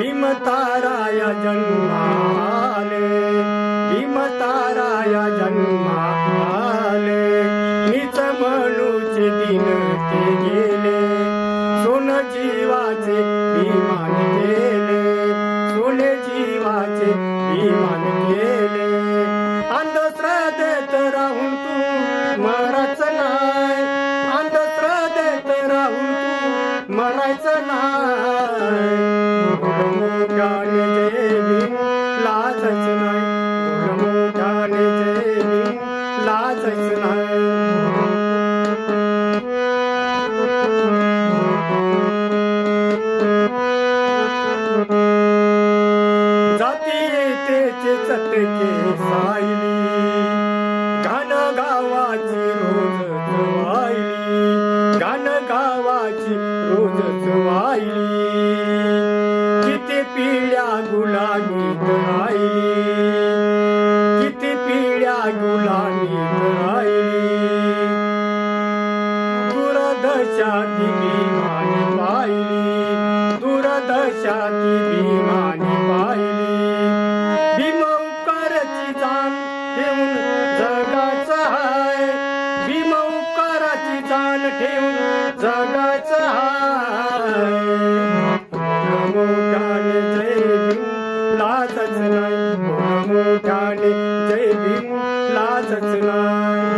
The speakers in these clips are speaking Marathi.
भीम ताराया जन्माले भीम ताराया जन्माले निच म्हणूचे दिन ते गेले. सोन जीवाचे भीमान केले सोने जीवाचे भीमान केले. तू मरायचं नाही. मोठमोठ्याने लाजच नाही मोठमोठ्याने जय लाजच नाही जाती चटके सायली गावाची रोज वाहिली घाण गावाची रोज वाहिली. किती पिढ्या गुलामीत राहिली. किती पिढ्या गुलामीत राहिली. दुरदशा ती भीमाने पाहिली. दुर्दशा ती भीमाने उपकाराची जाण ठेवून जगाचा हाय मोठाने जय भीम लाजच नाही. मोठाने जय भीम लाजच नाही.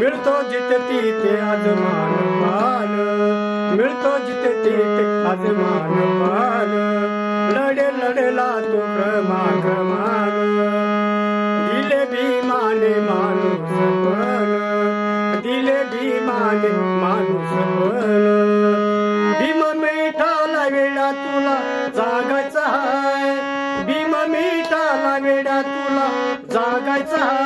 मिळतो जिथे तिथे पान. मिळतो जिथे तिथे मान मान लढे लढेला तो क्रमाक्रमान दिले भीमाने माणूस पण दिले भीमाने माणूस पण भीम मिठाला वेळा तुला जागायचा हाय भीम मिठाला वेळा तुला जागायचा हाय.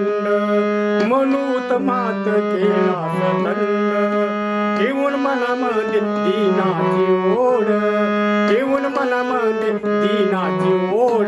मात केला थंड मनूत मात केला थंड ठेवून मनामध्ये दीनाची ओढ. ठेवून मनामध्ये दीनाची ओढ.